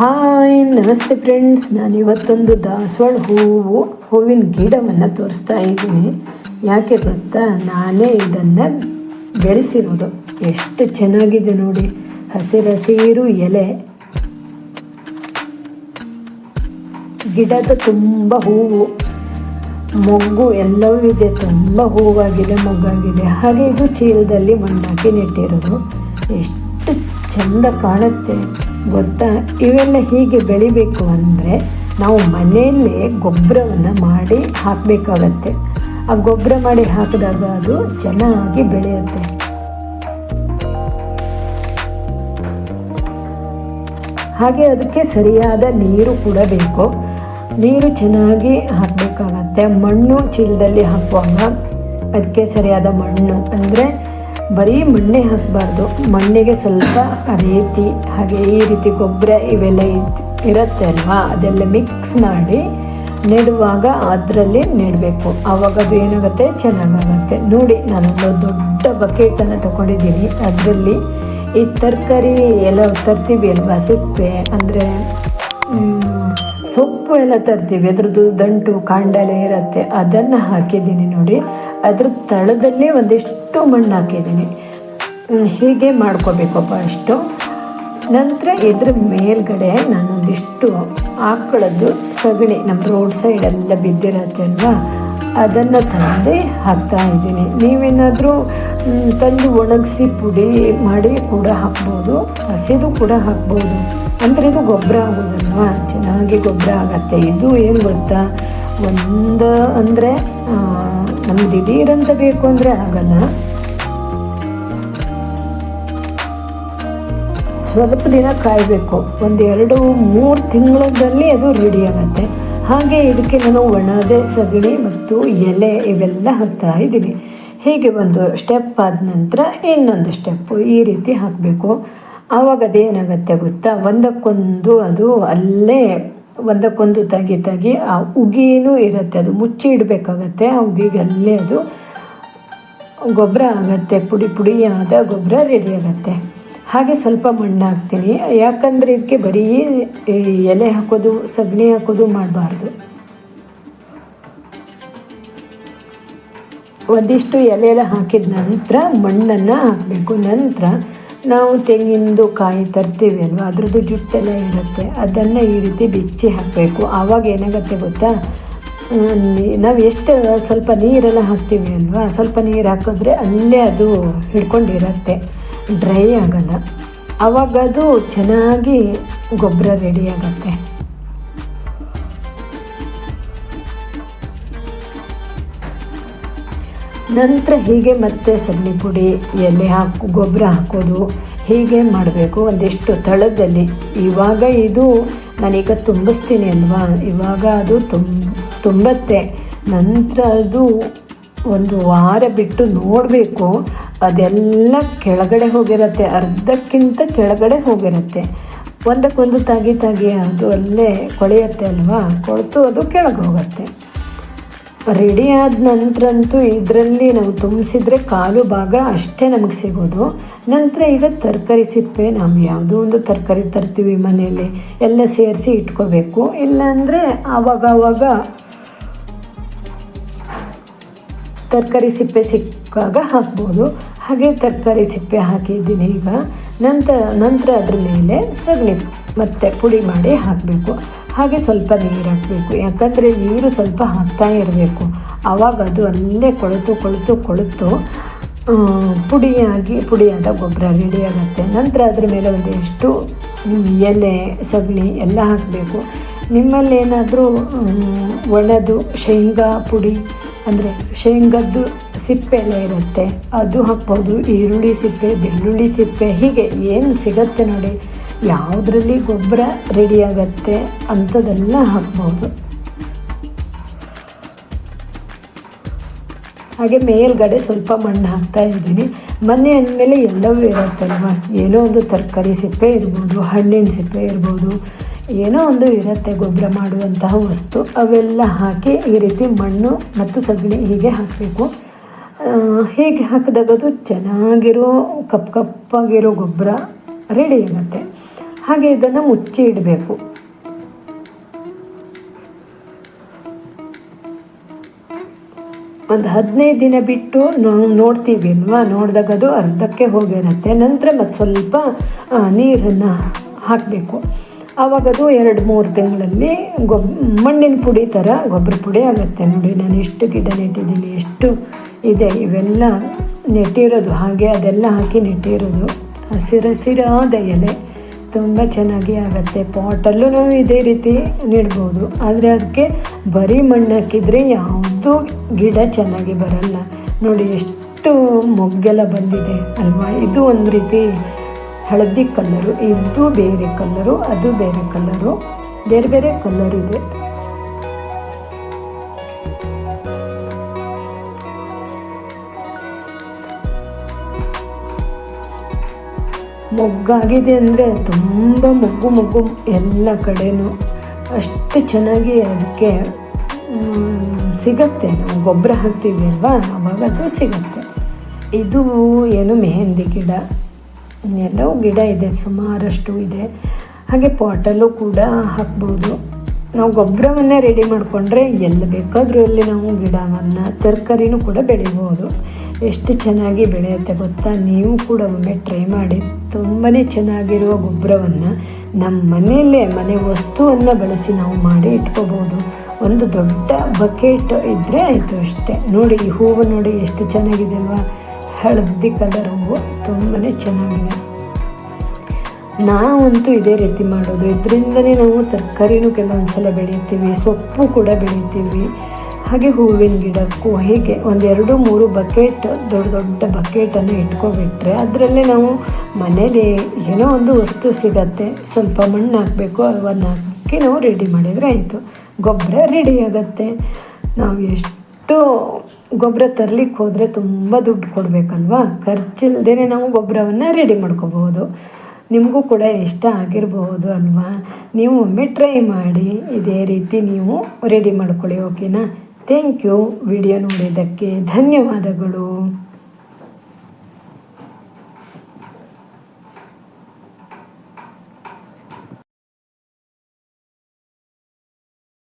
Hi, ನಮಸ್ತೆ friends ನಾನು ಇವತ್ತೊಂದು ದಾಸವಾಳ ಹೂವು, ಹೂವಿನ ಗಿಡವನ್ನು ತೋರಿಸ್ತಾ ಇದ್ದೀನಿ. ಯಾಕೆ ಗೊತ್ತಾ? ನಾನೇ ಇದನ್ನು ಬೆಳೆಸಿರೋದು. ಎಷ್ಟು ಚೆನ್ನಾಗಿದೆ ನೋಡಿ. ಹಸಿರಸಿರು ಎಲೆ. ಗಿಡದ ತುಂಬ ಹೂವು. ಮೊಗ್ಗು ಎಲ್ಲವೂ ಇದೆ. ತುಂಬ ಹೂವಾಗಿದೆ, ಮೊಗ್ಗಾಗಿದೆ. ಹಾಗೆ ಇದು ಚೀಲದಲ್ಲಿ ಮಣ್ಣಾಕಿ ನೆಟ್ಟಿರೋದು. ಎಷ್ಟು ಚೆಂದ ಕಾಣುತ್ತೆ ಗೊತ್ತಾ? ಇವೆಲ್ಲ ಹೀಗೆ ಬೆಳಿಬೇಕು ಅಂದರೆ ನಾವು ಮನೆಯಲ್ಲೇ ಗೊಬ್ಬರವನ್ನು ಮಾಡಿ ಹಾಕಬೇಕಾಗತ್ತೆ. ಆ ಗೊಬ್ಬರ ಮಾಡಿ ಹಾಕಿದಾಗ ಅದು ಚೆನ್ನಾಗಿ ಬೆಳೆಯುತ್ತೆ. ಹಾಗೆ ಅದಕ್ಕೆ ಸರಿಯಾದ ನೀರು ಕೂಡ ಬೇಕು. ನೀರು ಚೆನ್ನಾಗಿ ಹಾಕಬೇಕಾಗತ್ತೆ. ಮಣ್ಣು ಚೀಲದಲ್ಲಿ ಹಾಕುವಾಗ ಅದಕ್ಕೆ ಸರಿಯಾದ ಮಣ್ಣು ಅಂದರೆ ಬರೀ ಮಣ್ಣೆ ಹಾಕಬಾರ್ದು. ಮಣ್ಣಿಗೆ ಸ್ವಲ್ಪ ರೇತಿ ಹಾಗೆ ಈ ರೀತಿ ಗೊಬ್ಬರ ಇವೆಲ್ಲ ಇರುತ್ತೆ ಅಲ್ವಾ ಅದೆಲ್ಲ ಮಿಕ್ಸ್ ಮಾಡಿ ನೆಡುವಾಗ ಅದರಲ್ಲಿ ನೆಡಬೇಕು. ಆವಾಗ ಅದು ಏನಾಗುತ್ತೆ? ಚೆನ್ನಾಗಾಗುತ್ತೆ ನೋಡಿ, ನಾನೊಂದು ದೊಡ್ಡ ಬಕೆಟನ್ನು ತಗೊಂಡಿದ್ದೀನಿ. ಅದರಲ್ಲಿ ಈ ತರಕಾರಿ ಎಲ್ಲ ತರ್ತೀವಿ ಅಲ್ವಾ ಸಿಪ್ಪೆ ಅಂದರೆ ಸೊಪ್ಪು ಎಲ್ಲ ತರ್ತೀವಿ. ಅದ್ರದ್ದು ದಂಟು, ಕಾಂಡಲೆ ಇರುತ್ತೆ, ಅದನ್ನು ಹಾಕಿದ್ದೀನಿ ನೋಡಿ. ಅದ್ರ ತಳದಲ್ಲಿ ಒಂದಿಷ್ಟು ಮಣ್ಣು ಹಾಕಿದ್ದೀನಿ. ಹೀಗೆ ಮಾಡ್ಕೋಬೇಕಪ್ಪ ಅಷ್ಟು. ನಂತರ ಇದ್ರ ಮೇಲ್ಗಡೆ ನಾನೊಂದಿಷ್ಟು ಆಕಳದ್ದು ಸಗಣಿ, ನಮ್ಮ ರೋಡ್ ಸೈಡ್ ಎಲ್ಲ ಬಿದ್ದಿರತ್ತೆ ಅಲ್ವಾ? ಅದನ್ನು ತಂದು ಹಾಕ್ತಾ ಇದ್ದೀನಿ. ನೀವೇನಾದರೂ ತಂದು ಒಣಗಿಸಿ ಪುಡಿ ಮಾಡಿ ಕೂಡ ಹಾಕ್ಬೋದು, ಹಸಿದು ಕೂಡ ಹಾಕ್ಬೋದು. ಅಂದರೆ ಇದು ಗೊಬ್ಬರ ಆಗೋದಲ್ವಾ? ಚೆನ್ನಾಗಿ ಗೊಬ್ಬರ ಆಗತ್ತೆ. ಇದು ಏನು ಗೊತ್ತಾ? ಒಂದು ಅಂದರೆ ನಮ್ಮ ದಿಢೀರಂತ ಬೇಕು ಅಂದರೆ ಆಗಲ್ಲ. ಸ್ವಲ್ಪ ದಿನ ಕಾಯಬೇಕು. ಒಂದು ಎರಡು ಮೂರು ತಿಂಗಳಲ್ಲಿ ಅದು ರೆಡಿ ಆಗುತ್ತೆ. ಹಾಗೆ ಇದಕ್ಕೆ ನಾನು ಒಣದೆ ಸಗಣಿ ಮತ್ತು ಎಲೆ ಇವೆಲ್ಲ ಹಾಕ್ತಾ ಇದ್ದೀನಿ. ಹೀಗೆ ಒಂದು ಸ್ಟೆಪ್ ಆದ ನಂತರ ಇನ್ನೊಂದು ಸ್ಟೆಪ್ಪು ಈ ರೀತಿ ಹಾಕಬೇಕು. ಆವಾಗ ಅದೇನಾಗುತ್ತೆ ಗೊತ್ತಾ? ಒಂದಕ್ಕೊಂದು ಅದು ಅಲ್ಲೇ ಒಂದಕ್ಕೊಂದು ತಗಿ ತಗಿ ಆ ಉಗಿನೂ ಇರುತ್ತೆ. ಅದು ಮುಚ್ಚಿ ಇಡಬೇಕಾಗತ್ತೆ. ಆ ಉಗಿಗೆ ಅಲ್ಲೇ ಅದು ಗೊಬ್ಬರ ಆಗತ್ತೆ. ಪುಡಿ ಪುಡಿಯಾದ ಗೊಬ್ಬರ ರೆಡಿ ಆಗತ್ತೆ. ಹಾಗೆ ಸ್ವಲ್ಪ ಮಣ್ಣು ಹಾಕ್ತೀನಿ ಯಾಕಂದರೆ ಇದಕ್ಕೆ ಬರೀ ಎಲೆ ಹಾಕೋದು, ಸಗಣಿ ಹಾಕೋದು ಮಾಡಬಾರ್ದು. ಒಂದಿಷ್ಟು ಎಲೆ ಎಲ್ಲ ಹಾಕಿದ ನಂತರ, ಮಣ್ಣನ್ನು ಹಾಕಬೇಕು. ನಂತರ ನಾವು ತೆಂಗಿನದು ಕಾಯಿ ತರ್ತೀವಿ ಅಲ್ವಾ? ಅದ್ರದ್ದು ಜುಟ್ಟೆಲ್ಲ ಇರುತ್ತೆ. ಅದನ್ನು ಈ ರೀತಿ ಬಿಚ್ಚಿ ಹಾಕಬೇಕು. ಆವಾಗ ಏನಾಗುತ್ತೆ ಗೊತ್ತಾ? ನಾವು ಎಷ್ಟು ಸ್ವಲ್ಪ ನೀರೆಲ್ಲ ಹಾಕ್ತೀವಿ ಅಲ್ವಾ? ಸ್ವಲ್ಪ ನೀರು ಹಾಕಿದ್ರೆ ಅಲ್ಲೇ ಅದು ಹಿಡ್ಕೊಂಡಿರತ್ತೆ. ಡ್ರೈ ಆಗಲ್ಲ. ಆವಾಗ ಅದು ಚೆನ್ನಾಗಿ ಗೊಬ್ಬರ ರೆಡಿ ಆಗುತ್ತೆ. ನಂತರ ಹೀಗೆ ಮತ್ತೆ ಸಗಣಿ ಪುಡಿ, ಎಲೆ ಹಾಕು, ಗೊಬ್ಬರ ಹಾಕೋದು, ಹೀಗೆ ಮಾಡಬೇಕು. ಒಂದಿಷ್ಟು ತಳದಲ್ಲಿ. ಇವಾಗ ಇದು ನಾನೀಗ ತುಂಬಿಸ್ತೀನಿ ಅಲ್ವಾ? ಇವಾಗ ಅದು ತುಂಬ ತುಂಬತ್ತೆ. ನಂತರ ಅದು ಒಂದು ವಾರ ಬಿಟ್ಟು ನೋಡಬೇಕು, ಅದೆಲ್ಲ ಕೆಳಗಡೆ ಹೋಗಿರತ್ತೆ, ಅರ್ಧಕ್ಕಿಂತ ಕೆಳಗಡೆ ಹೋಗಿರುತ್ತೆ. ಒಂದಕ್ಕೊಂದು ತಾಗಿ ತಾಗಿ ಅದು ಅಲ್ಲೇ ಕೊಳೆಯುತ್ತೆ ಅಲ್ವಾ? ಕೊಳೆತು ಅದು ಕೆಳಗೆ ಹೋಗುತ್ತೆ. ರೆಡಿ ಆದ ನಂತರಂತೂ ಇದರಲ್ಲಿ ನಾವು ತುಂಬಿಸಿದ್ರೆ ಕಾಲು ಭಾಗ ಅಷ್ಟೇ ನಮಗೆ ಸಿಗೋದು. ನಂತರ ಈಗ ತರಕಾರಿ ಸಿಪ್ಪೆ, ನಾವು ಯಾವುದೋ ಒಂದು ತರಕಾರಿ ತರ್ತೀವಿ ಮನೆಯಲ್ಲಿ. ಎಲ್ಲ ಸೇರಿಸಿ ಇಟ್ಕೋಬೇಕು. ಇಲ್ಲಾಂದರೆ ಆವಾಗ ಆವಾಗ ತರಕಾರಿ ಸಿಪ್ಪೆ ಸಿಕ್ಕಾಗ ಹಾಕ್ಬೋದು. ಹಾಗೆ ತರಕಾರಿ ಸಿಪ್ಪೆ ಹಾಕಿದ್ದೀನಿ ಈಗ. ನಂತರ ನಂತರ ಅದ್ರ ಮೇಲೆ ಸಗಣಿ ಮತ್ತು ಪುಡಿ ಮಾಡಿ ಹಾಕಬೇಕು. ಹಾಗೆ ಸ್ವಲ್ಪ ನೀರು ಹಾಕಬೇಕು. ಯಾಕಂದರೆ ನೀರು ಸ್ವಲ್ಪ ಹಾಕ್ತಾ ಇರಬೇಕು. ಆವಾಗ ಅದು ಅಲ್ಲೇ ಕೊಳೆತು ಕೊಳೆತು ಕೊಳೆತು ಪುಡಿಯಾಗಿ, ಪುಡಿಯಾದ ಗೊಬ್ಬರ ರೆಡಿ ಆಗುತ್ತೆ. ನಂತರ ಅದ್ರ ಮೇಲೆ ಒಂದಿಷ್ಟು ಎಲೆ, ಸಗಣಿ ಎಲ್ಲ ಹಾಕಬೇಕು. ನಿಮ್ಮಲ್ಲಿ ಏನಾದರೂ ಒಣದು, ಶೇಂಗಾ ಪುಡಿ, ಅಂದರೆ ಶೇಂಗದ್ದು ಸಿಪ್ಪೆ ಎಲ್ಲ ಇರುತ್ತೆ, ಅದು ಹಾಕ್ಬೋದು, ಈರುಳ್ಳಿ ಸಿಪ್ಪೆ, ಬೆಳ್ಳುಳ್ಳಿ ಸಿಪ್ಪೆ, ಹೀಗೆ ಏನು ಸಿಗತ್ತೆ ನೋಡಿ, ಯಾವುದರಲ್ಲಿ ಗೊಬ್ಬರ ರೆಡಿ ಆಗತ್ತೆ ಅಂಥದ್ದೆಲ್ಲ ಹಾಕ್ಬೋದು. ಹಾಗೆ ಮೇಲ್ಗಡೆ ಸ್ವಲ್ಪ ಮಣ್ಣು ಹಾಕ್ತಾ ಇದ್ದೀನಿ. ಮನೆ ಅಂದಮೇಲೆ ಎಲ್ಲವೂ ಇರುತ್ತಲ್ವ? ಏನೋ ಒಂದು ತರಕಾರಿ ಸಿಪ್ಪೆ ಇರ್ಬೋದು, ಹಣ್ಣಿನ ಸಿಪ್ಪೆ ಇರ್ಬೋದು ಏನೋ ಒಂದು ಇರುತ್ತೆ ಗೊಬ್ಬರ ಮಾಡುವಂತಹ ವಸ್ತು. ಅವೆಲ್ಲ ಹಾಕಿ ಈ ರೀತಿ ಮಣ್ಣು ಮತ್ತು ಸಗಣಿ ಹೀಗೆ ಹಾಕಬೇಕು. ಹೀಗೆ ಹಾಕಿದಾಗ ಅದು ಚೆನ್ನಾಗಿರೋ, ಕಪ್ ಕಪ್ಪಾಗಿರೋ ಗೊಬ್ಬರ ರೆಡಿ ಆಗುತ್ತೆ ಹಾಗೆ ಇದನ್ನು ಮುಚ್ಚಿ ಇಡಬೇಕು. ಒಂದು ಹದಿನೈದು ದಿನ ಬಿಟ್ಟು ನಾವು ನೋಡ್ತೀವಿ ಅಲ್ವಾ? ನೋಡಿದಾಗ ಅದು ಅರ್ಧಕ್ಕೆ ಹೋಗಿರುತ್ತೆ. ನಂತರ ಮತ್ತು ಸ್ವಲ್ಪ ನೀರನ್ನು ಹಾಕಬೇಕು. ಆವಾಗ ಅದು ಎರಡು ಮೂರು ತಿಂಗಳಲ್ಲಿ ಗೊಬ್, ಮಣ್ಣಿನ ಪುಡಿ ಥರ ಗೊಬ್ಬರ ಪುಡಿ ಆಗುತ್ತೆ ನೋಡಿ. ನಾನು ಎಷ್ಟು ಗಿಡ ನೆಟ್ಟಿದ್ದೀನಿ, ಎಷ್ಟು ಇದೆ, ಇವೆಲ್ಲ ನೆಟ್ಟಿರೋದು. ಹಾಗೆ ಅದೆಲ್ಲ ಹಾಕಿ ನೆಟ್ಟಿರೋದು. ಹಸಿರಸಿರಾದ ಎಲೆ ತುಂಬ ಚೆನ್ನಾಗಿ ಆಗುತ್ತೆ. ಪಾಟಲ್ಲೂ ನಾವು ಇದೇ ರೀತಿ ನೆಡ್ಬೋದು. ಆದರೆ ಅದಕ್ಕೆ ಬರೀ ಮಣ್ಣು ಹಾಕಿದರೆ ಯಾವುದೂ ಗಿಡ ಚೆನ್ನಾಗಿ ಬರಲ್ಲ. ನೋಡಿ, ಎಷ್ಟು ಮೊಗ್ಗೆಲ್ಲ ಬಂದಿದೆ ಅಲ್ವಾ? ಇದು ಒಂದು ರೀತಿ ಹಳದಿ ಕಲ್ಲರು ಇದು ಬೇರೆ ಕಲ್ಲರು ಅದು ಬೇರೆ ಕಲ್ಲರು ಬೇರೆ ಬೇರೆ ಕಲ್ಲರ್ ಇದೆ. ಮೊಗ್ಗಾಗಿದೆ ಅಂದರೆ ತುಂಬ ಮೊಗ್ಗು ಮೊಗ್ಗು ಎಲ್ಲ ಕಡೆನೂ. ಅಷ್ಟು ಚೆನ್ನಾಗಿ ಅದಕ್ಕೆ ಸಿಗತ್ತೆ. ನಾವು ಗೊಬ್ಬರ ಹಾಕ್ತೀವಿ ಅಲ್ವಾ? ಅವಾಗ ಅದು ಸಿಗತ್ತೆ. ಇದು ಏನು, ಮೆಹಂದಿ ಗಿಡ. ಎಲ್ಲವೂ ಗಿಡ ಇದೆ, ಸುಮಾರಷ್ಟು ಇದೆ. ಹಾಗೆ ಪಾಟಲ್ಲೂ ಕೂಡ ಹಾಕ್ಬೋದು. ನಾವು ಗೊಬ್ಬರವನ್ನೇ ರೆಡಿ ಮಾಡಿಕೊಂಡ್ರೆ ಎಲ್ಲಿ ಬೇಕಾದರೂ ಅಲ್ಲಿ ನಾವು ಗಿಡವನ್ನು, ತರಕಾರಿನೂ ಕೂಡ ಬೆಳಿಬೋದು. ಎಷ್ಟು ಚೆನ್ನಾಗಿ ಬೆಳೆಯುತ್ತೆ ಗೊತ್ತಾ? ನೀವು ಕೂಡ ಒಮ್ಮೆ ಟ್ರೈ ಮಾಡಿ. ತುಂಬಾ ಚೆನ್ನಾಗಿರುವ ಗೊಬ್ಬರವನ್ನು ನಮ್ಮ ಮನೆಯಲ್ಲೇ, ಮನೆ ವಸ್ತುವನ್ನು ಬಳಸಿ ನಾವು ಮಾಡಿ ಇಟ್ಕೋಬೋದು. ಒಂದು ದೊಡ್ಡ ಬಕೆಟ್ ಇದ್ದರೆ ಆಯಿತು ಅಷ್ಟೇ. ನೋಡಿ, ಈ ಹೂವು ನೋಡಿ ಎಷ್ಟು ಚೆನ್ನಾಗಿದೆ ಅಲ್ವಾ? ಹಳದಿ ಕಲರ್ ಹೂವು ತುಂಬಾ ಚೆನ್ನಾಗಿದೆ. ನಾವಂತೂ ಇದೇ ರೀತಿ ಮಾಡೋದು. ಇದರಿಂದನೇ ನಾವು ತರಕಾರಿನೂ ಕೆಲವೊಂದು ಸಲ ಬೆಳಿತೀವಿ ಸೊಪ್ಪು ಕೂಡ ಬೆಳಿತೀವಿ ಹಾಗೆ ಹೂವಿನ ಗಿಡಕ್ಕೂ ಹೀಗೆ ಒಂದೆರಡು ಮೂರು ಬಕೆಟ್, ದೊಡ್ಡ ದೊಡ್ಡ ಬಕೆಟನ್ನು ಇಟ್ಕೊಬಿಟ್ರೆ ಅದರಲ್ಲೇ ನಾವು ಮನೇಲಿ ಏನೋ ಒಂದು ವಸ್ತು ಸಿಗತ್ತೆ. ಸ್ವಲ್ಪ ಮಣ್ಣು ಹಾಕಬೇಕು ಅವನ್ನ ಹಾಕಿ ನಾವು ರೆಡಿ ಮಾಡಿದರೆ ಆಯಿತು. ಗೊಬ್ಬರ ರೆಡಿ ಆಗುತ್ತೆ. ನಾವು ಎಷ್ಟು ಗೊಬ್ಬರ ತರ್ಲಿಕ್ಕೆ ಹೋದರೆ ತುಂಬ ದುಡ್ಡು ಕೊಡಬೇಕಲ್ವಾ? ಖರ್ಚಿಲ್ಲದೇ ನಾವು ಗೊಬ್ಬರವನ್ನು ರೆಡಿ ಮಾಡ್ಕೋಬಹುದು. ನಿಮಗೂ ಕೂಡ ಇಷ್ಟ ಆಗಿರಬಹುದು ಅಲ್ವಾ? ನೀವು ಒಮ್ಮೆ ಟ್ರೈ ಮಾಡಿ, ಇದೇ ರೀತಿ ನೀವು ರೆಡಿ ಮಾಡ್ಕೊಳ್ಳಿ ಓಕೆನಾ ಥ್ಯಾಂಕ್ ಯು ವಿಡಿಯೋ ನೋಡಿದ್ದಕ್ಕೆ ಧನ್ಯವಾದಗಳು.